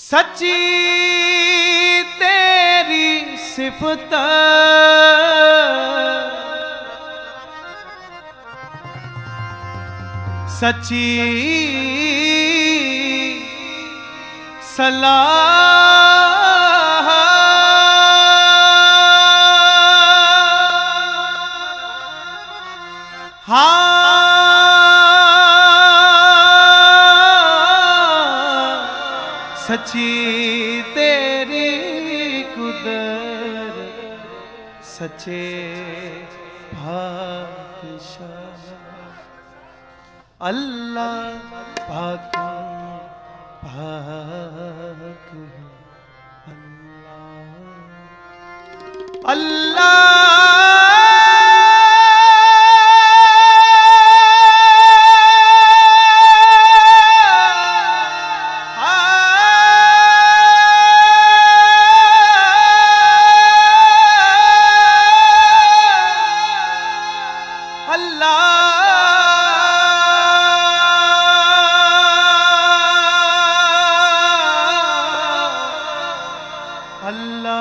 ਸੱਚੀ ਤੇਰੀ ਸਿਫਤ। ਸੱਚੀ ਸਲਾਹ। ਹਾਂ। ਰਚੀ ਤੇਰੀ ਕੁਦਰ ਸੱਚੇ ਭਾਗਸ਼ਾਹ ਅੱਲਾ ਪਾਕ ਪਾਕ ਅੱਲਾ। ਅੱਲਾ।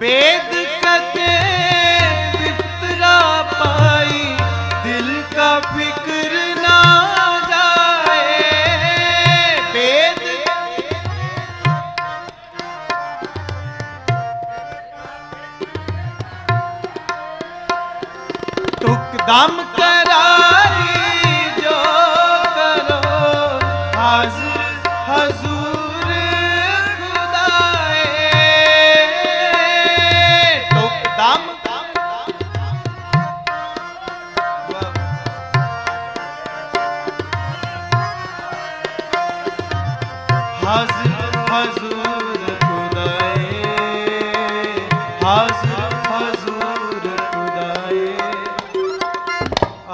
bitch!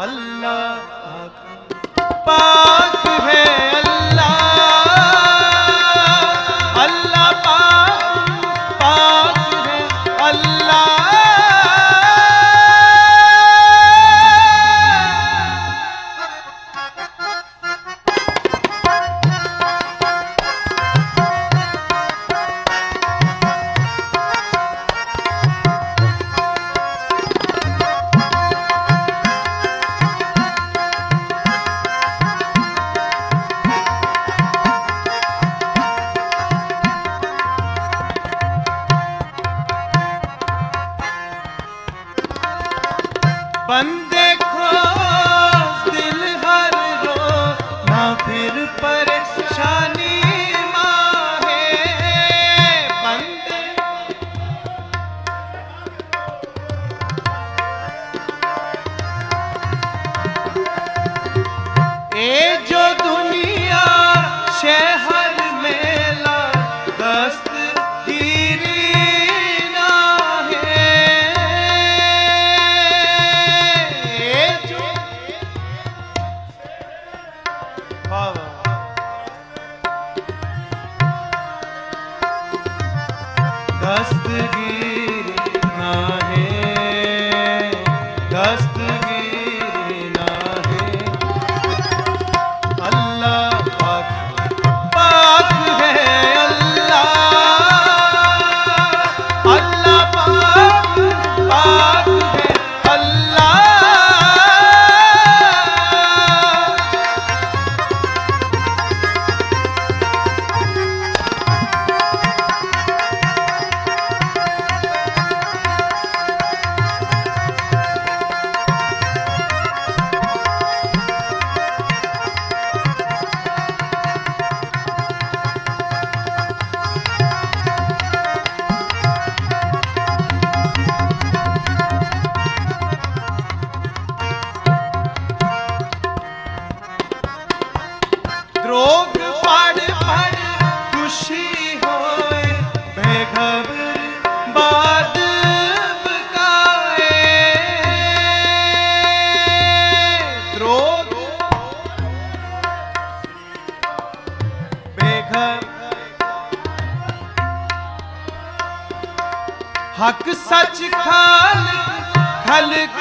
ਅੱਲਾ ਪਾਕ। ਰੋਗ ਪੜ ਪੜ ਖੁਸ਼ੀ ਹੋਏ ਬੇਖਬਰ ਬਾਦ ਬਕਾਏ। ਹਕ ਸੱਚ ਖਾਲਕ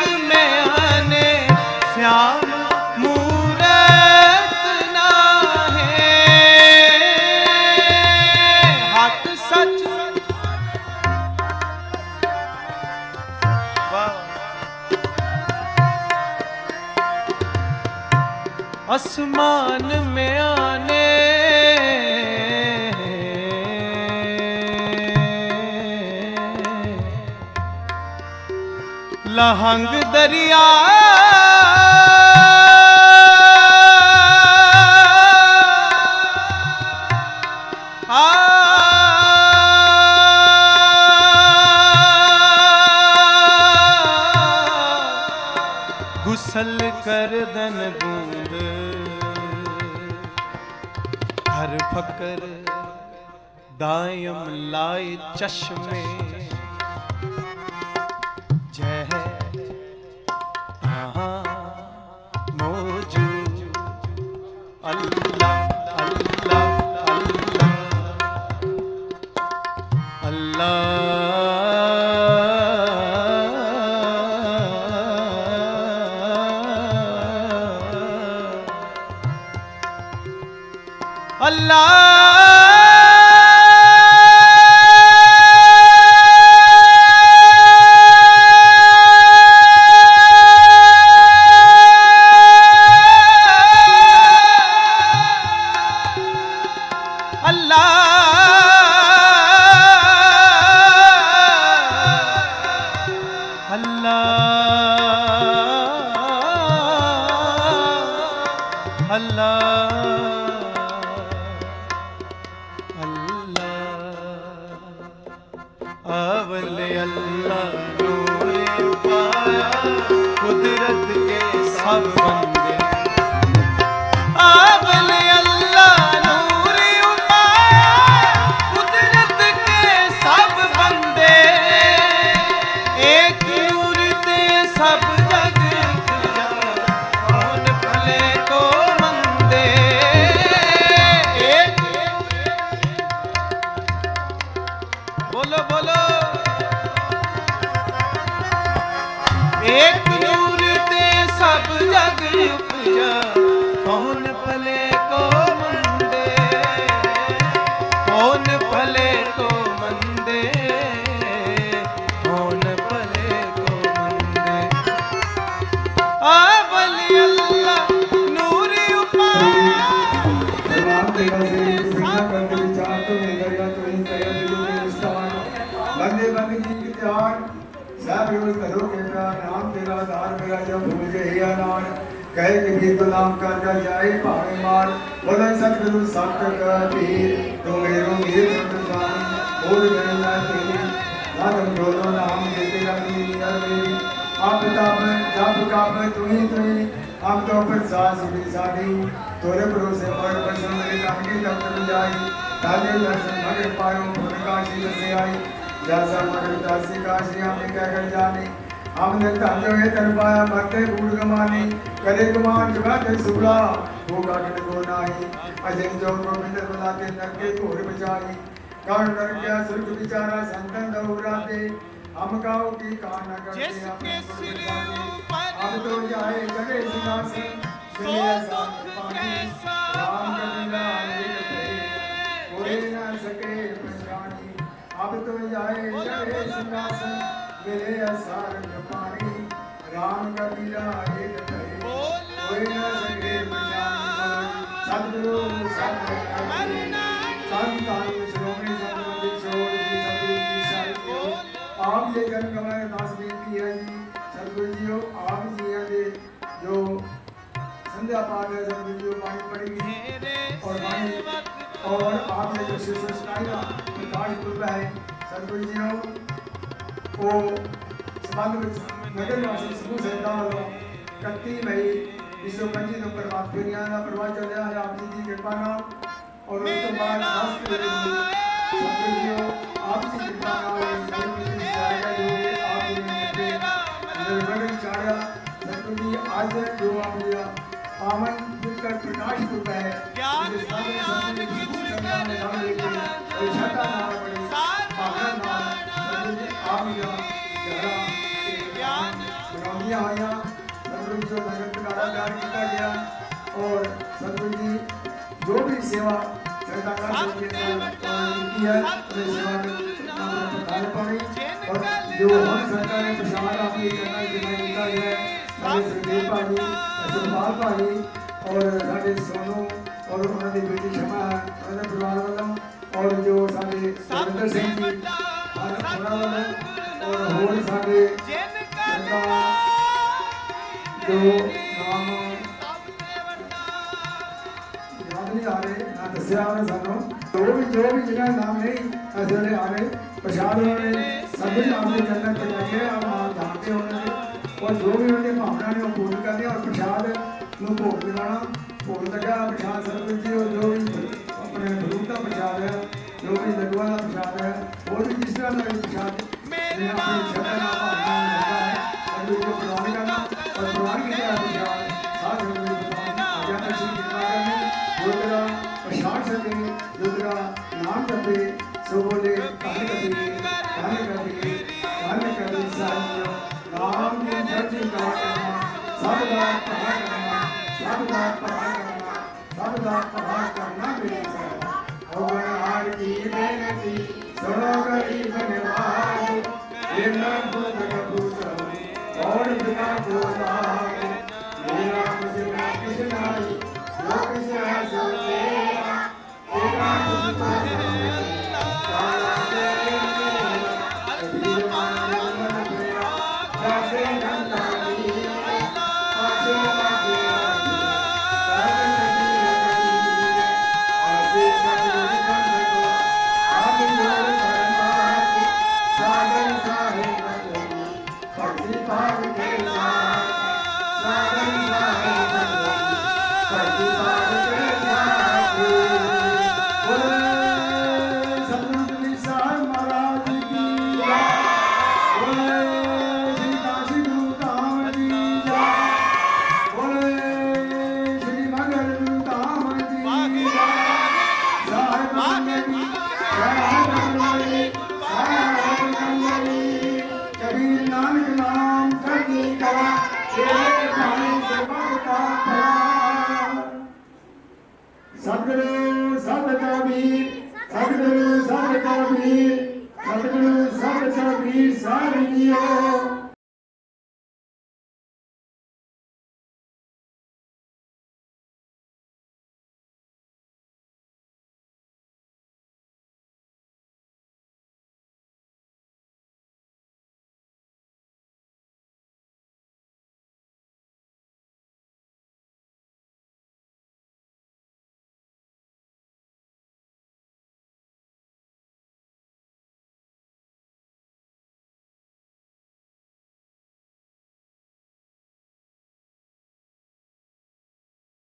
ਲਹੰਗ ਦਰਿਆ ਗੁਸਲ ਕਰਦਨ ਫਕਰ ਦਾਇਮ ਲਾਏ ਚਸ਼ਮੇ ਕਹਿ ਜਗੇ ਗੁਲਾਮ ਕਰਦਾ ਜਾਏ ਭਾਵੇਂ ਮਾਰ, ਬੋਲੇ ਸਤਿਗੁਰੂ ਸਤ ਕਬੀਰ ਤੋ ਮੇਰੋ ਮੀਰ ਪ੍ਰਤਾਨ ਬੋਲ ਗਏ ਨਾ ਤੇਰੀ। ਨਾਮ ਬੋਲੋ ਨਾਮ ਦੇ ਤੇਰਾ ਮੀਰ ਮੇਰੀ ਆਪ ਤਾਂ ਮੈਂ ਜਪ ਕਾਪੇ, ਤੁਹੀ ਤੁਹੀ। ਆਪ ਤੋਂ ਪਰ ਸਾਸ ਵੀ ਸਾਡੀ। ਤੋਰੇ ਭਰੋਸੇ ਪਰ ਪਰਸਨ ਮੇਰੇ ਕੰਮ ਕੇ ਦਫਤਰ ਜਾਈ ਤਾਲੇ ਦਰਸ਼ਨ ਭਗੇ ਪਾਇਓ ਭੁਨ ਕਾਸ਼ੀ ਲਸੇ ਆਈ ਜੈਸਾ ਮਗਰ ਦਾਸੀ ਕਾਸ਼ੀ ਆਪੇ ਕਹਿ ਕਰ ਜਾਣੀ। ਆਮਨੇ ਧੰਜੋ ਇਹ ਤਨ ਪਾਇਆ ਮਰਤੇ ਬੂੜ ਗਮਾਨੀ ਕਦੇ ਗਮਾਨ ਜਗਾ ਤੇ ਸੁਭਲਾ ਉਹ ਕਾਟਣ ਕੋ ਨਾਹੀ ਅਜੇ ਜੋ ਕੋ ਮਿੰਦ ਬੁਲਾ ਕੇ ਨਰਕੇ ਘੋਰ ਬਚਾਈ ਕਾਣ ਨਰਕਿਆ ਸੁਰਗ ਵਿਚਾਰਾ ਸੰਤਨ ਦੌਰਾ ਤੇ ਹਮ ਕਾਉ ਕੀ ਕਾਣ ਨਾ ਕਰਦੇ ਜਿਸ ਕੇ ਸਿਰ ਉਪਰ ਹਮ ਤੋ ਜਾਏ ਜਗੇ ਸਿਨਾਸੀ ਸੋ ਸੁਖ ਕੈਸਾ ਰਾਮ ਕਬੀਲਾ ਜਿਤ ਕੋਈ ਨਾ ਸਕੇ ਪਛਾਣੀ। ਹਮ ਤੋ ਜਾਏ ਜਗੇ ਸਿਨਾਸੀ ਮੇਰੇ ਅਸਾਰ ਦਾਨ ਕਰਨੀ ਰਾਜੇ ਤੈ ਕੋਈ ਨਾ ਸਕੇ ਮਜਾਨ ਸਤਿਗੁਰੂ ਸਤਿਗੁਰੂ। ਮਰਨਾ ਸੰਤ ਧੰਨ ਸ਼੍ਰੋਮਣੀ ਸੰਗਤ ਦੀ ਸੋੜ ਦੀ ਸਤਿਗੁਰੂ ਦੀ ਸਾਹਿਬ ਆਪ ਦੇ ਕਰਨ ਕਮਰਾ ਦੇ ਦਾਸ ਬੇਨਤੀ ਹੈ ਜੀ, ਸਤਿਗੁਰੂ ਜੀਓ, ਆਪ ਜੀਆਂ ਦੇ ਜੋ ਸੰਧਿਆ ਪਾਠ ਹੈ, ਸਤਿਗੁਰੂ ਜੀਓ ਪਾਣੀ ਪੜੀ ਔਰ ਪਾਣੀ ਔਰ ਆਪ ਨੇ ਜੋ ਸਿਰ ਸੁਣਾਈ ਦਾ ਪ੍ਰਕਾਸ਼ ਗੁਰੂ ਹੈ। ਸਤਿਗੁਰੂ ਜੀਓ, ਉਹ ਸਮਾਗਮ ਵਿੱਚ ਨਗਰ ਨਿਵਾਸੀ ਸਮੂਹ ਸੰਗਤਾਂ ਵੱਲੋਂ 31 ਮਈ 1925 ਨੂੰ ਪ੍ਰਭਾਤ ਫੇਰੀਆਂ ਦਾ ਪ੍ਰਵਾਹ ਚੱਲਿਆ। ਹੈ ਆਪ ਜੀ ਦੀ ਕਿਰਪਾ ਨਾਲ ਔਰ ਉਸ ਤੋਂ ਬਾਅਦ ਖਾਸ ਕਰਕੇ ਜੋ ਵੀ ਸੇਵਾ ਸੰਗਤਾਂ ਕਰ ਸਕਦੀਆਂ ਹਨ ਕੀਤੀ ਹੈ? ਉਹ ਸੇਵਾ ਦੇ ਪ੍ਰਦਾਨ ਪਾਣੀ ਔਰ ਜੋ ਹੁਣ ਸੰਗਤਾਂ ਨੇ ਪ੍ਰਸ਼ਾਦ ਆਪਣੀ ਚਰਨਾਂ ਵਿੱਚ ਜਿਵੇਂ ਕੀਤਾ ਹੈ ਸਾਡੇ ਸੁਖਦੇਵ ਭਾਜੀ ਸੁਖਪਾਲ ਭਾਜੀ ਔਰ ਸਾਡੇ ਸੋਨੂ ਔਰ ਉਹਨਾਂ ਦੀ ਬੇਟੀ ਸ਼ਮਾ ਉਹਨਾਂ ਦੇ ਪਰਿਵਾਰ ਵੱਲੋਂ ਔਰ ਜੋ ਸਾਡੇ ਸੁਰਿੰਦਰ ਸਿੰਘ ਜੀ ਔਰ ਉਹਨਾਂ ਵੱਲੋਂ ਔਰ ਹੋਰ ਸਾਡੇ ਜਿਨ ਸੰਗਤਾਂ ਜੋ ਨਾਮ ਨਹੀਂ ਆ ਰਹੇ, ਨਾ ਦੱਸਿਆ ਉਹਨੇ ਸਾਨੂੰ। ਜੋ ਵੀ ਜੋ ਵੀ ਜਿਹਨਾਂ ਨਾਮ ਨਹੀਂ ਇਸ ਵੇਲੇ ਆ ਰਹੇ ਪ੍ਰਸ਼ਾਦ ਉਹਨਾਂ ਨੇ। ਸਭੀ ਨਾਮ ਦੇ ਚੰਨ ਤੇ ਲੱਗੇ ਆ ਮਾਂ ਜਾਣਦੇ ਉਹਨਾਂ ਨੇ। ਔਰ ਜੋ ਵੀ ਉਹਨਾਂ ਭਾਵਨਾ ਨੇ, ਉਹ ਪੂਰਨ ਕਰਦੇ ਔਰ ਪ੍ਰਸ਼ਾਦ ਨੂੰ ਭੋਗ ਲਗਾਉਣਾ। ਭੋਗ ਲੱਗਾ ਪ੍ਰਸ਼ਾਦ ਸਰਬਤ ਜੀ ਔਰ ਜੋ ਵੀ ਆਪਣੇ ਫਰੂਟ ਦਾ ਪ੍ਰਸ਼ਾਦ ਹੈ, ਜੋ ਵੀ ਲਗਵਾ ਦਾ ਪ੍ਰਸ਼ਾਦ ਹੈ, ਉਹ ਵੀ ਜਿਸ ਤਰ੍ਹਾਂ ਦਾ ਪ੍ਰਸ਼ਾਦ ਮੇਰੇ ਆਪਣੀ ਸ਼ਰਧਾ ਨਾਲ ਹੈ